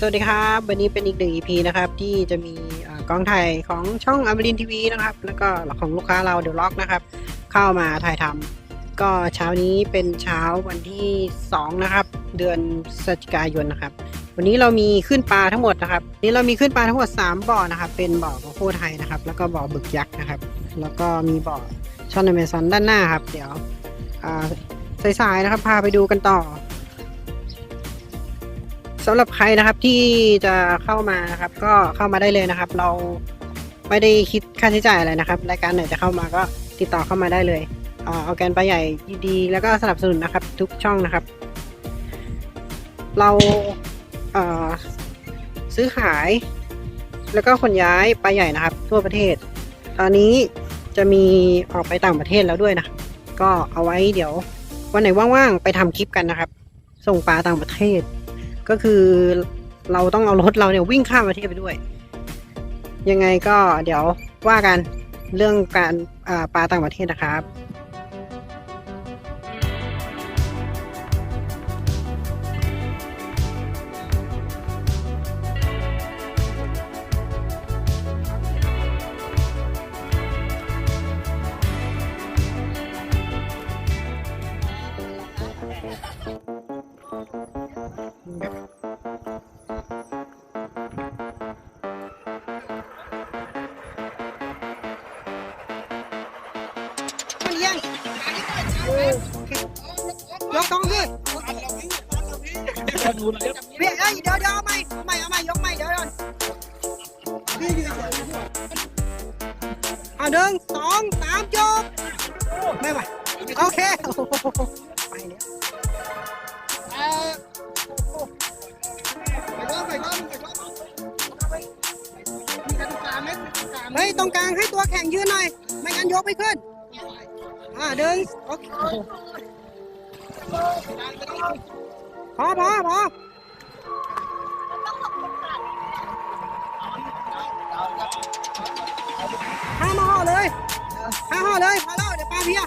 สวัสดีครับ วันนี้เป็นอีกหนึ่ง EP นะครับ ที่จะมีเอ่อกองถ่ายของช่องอมรินทีวีนะครับ แล้วก็ของลูกค้าเราเดอะล็อกนะครับ เข้ามาถ่ายทำก็เช้านี้เป็นเช้าวันที่2นะครับ เดือนพฤศจิกายนนะครับ วันนี้เรามีขึ้นปลาทั้งหมดนะครับนี้เรามีขึ้นปลาทั้งหมด 3 บ่อนะครับ เป็นบ่อของโคไทยนะครับ แล้วก็บ่อบึกยักษ์นะครับ แล้วก็มีบ่อช่อนอเมซอนด้านหน้าครับ เดี๋ยวสายๆนะครับ พาไปดูกันต่อ สำหรับใครนะครับที่จะเข้ามานะครับ ก็เข้ามาได้เลยนะครับ เราไม่ได้คิดค่าใช้จ่ายอะไรนะครับรายการไหนจะเข้ามาก็ติดต่อเข้ามาได้เลยเออออร์แกนปลาใหญ่ดีแล้วก็สนับสนุนนะครับ ทุกช่องนะครับ เราเออซื้อขาย แล้วก็ขนย้ายปลาใหญ่นะครับ ทั่วประเทศ ตอนนี้จะมีออกไปต่างประเทศแล้วด้วยนะก็เอาไว้เดี๋ยววันไหนว่างๆไปทำคลิปกันนะครับ ส่งปลาต่างประเทศ ก็คือเราต้องเอารถเราเนี่ยวิ่งข้ามประเทศไปด้วย ยังไงก็เดี๋ยวว่ากันเรื่องการาปลาต่างประเทศนะครับ ยังยกตรงขึ้นเบี้ยเอ้ยเดี๋ยวเดี๋ยวเอาใหม่เอาใหม่เอาใหม่ยกใหม่เดี๋ยวเดี๋ยวเอาหนึ่งสองสามยกไม่ไหวโอเคโอ้โหไปแล้ว เฮ้ยตรงกลางให้ตัวแข่งยืนหน่อย ไม่งั้นยกไม่ขึ้น อ่าดึงโอเคพอพอพอห้ามาห่อเลยห้าห่อเลยพอแล้วเดี๋ยวปลาเพีย